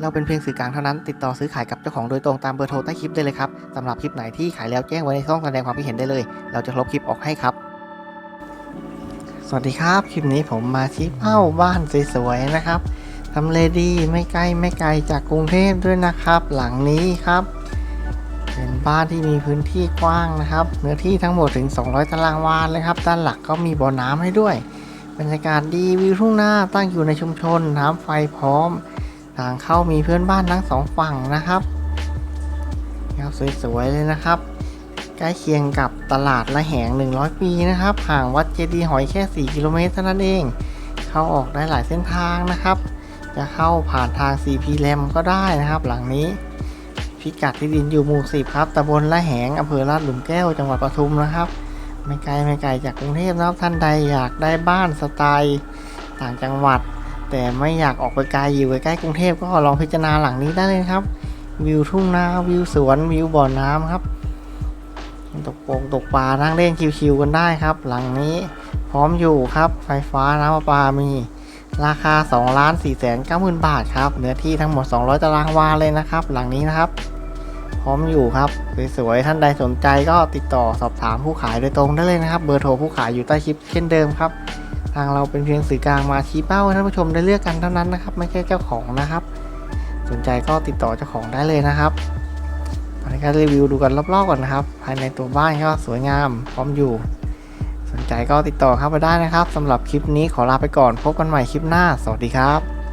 เราเป็นเพียงสื่อกลางเท่านั้น ติดต่อซื้อขายกับเจ้าของโดยตรงตามเบอร์โทรใต้คลิปได้เลยครับสำหรับคลิปไหนที่ขายแล้วแจ้งไว้ในช่องแสดงความคิดเห็นได้เลย เราจะลบคลิปออกให้ครับ สวัสดีครับ คลิปนี้ผมมาชี้เป้าบ้านสวยๆนะครับทำเลดีไม่ใกล้ไม่ไกลจากกรุงเทพด้วยนะครับ หลังนี้ครับ เป็นบ้านที่มีพื้นที่กว้างนะครับ เนื้อที่ทั้งหมดถึง 200 ตารางวาเลยครับ ด้านหลักก็มีบ่อน้ำให้ด้วย บรรยากาศดีวิวทุ่งนาตั้งอยู่ในชุมชนน้ำไฟพร้อม ทางเข้ามีเพื่อนบ้านทั้งสองฝั่งนะครับครับสวยๆเลยนะครับ ใกล้เคียงกับตลาดละแหง 100 ปีนะครับ ห่างวัดเจดีย์หอยแค่ 4 กิโลเมตรเท่านั้นเอง เข้าออกได้หลายเส้นทางนะครับ จะเข้าผ่านทาง CP แรมก็ได้นะครับ หลังนี้ พิกัดที่ดินอยู่หมู่ 10 ครับตำบลละแหงอำเภอลาดหลุมแก้ว จังหวัดปทุมนะครับ ไม่ไกลไม่ไกลจากกรุงเทพนะครับท่านใดอยากได้บ้านสไตล์ ต่างจังหวัด แต่ไม่อยากออกไปไกลอยู่ใกล้กรุงเทพก็ลองพิจารณาหลังนี้ได้เลยครับ วิวทุ่งนาวิวสวนวิวบ่อน้ำครับ ตกปงตกปลานั่งเล่นชิวๆกันได้ครับ หลังนี้พร้อมอยู่ครับ ไฟฟ้าน้ำประปามี ราคา2ล้าน4แสน9หมื่นบาทครับเนื้อที่ทั้งหมด 200 ตารางวาเลยนะครับ หลังนี้นะครับ พร้อมอยู่ครับสวยๆท่านใดสนใจก็ติดต่อสอบถามผู้ขายโดยตรงได้เลยนะครับ เบอร์โทรผู้ขายอยู่ใต้คลิปเช่นเดิมครับ ทางเราเป็นเพียงสื่อกลางมาชี้เป้าให้ท่านผู้ชมได้เลือกกันเท่านั้นนะครับ ไม่ใช่เจ้าของนะครับ สนใจก็ติดต่อเจ้าของได้เลยนะครับตอนนี้ก็รีวิวดูกันรอบๆก่อนนะครับ ภายในตัวบ้านก็สวยงามพร้อมอยู่ สนใจก็ติดต่อเข้ามาได้นะครับสำหรับคลิปนี้ขอลาไปก่อนพบกันใหม่คลิปหน้า สวัสดีครับ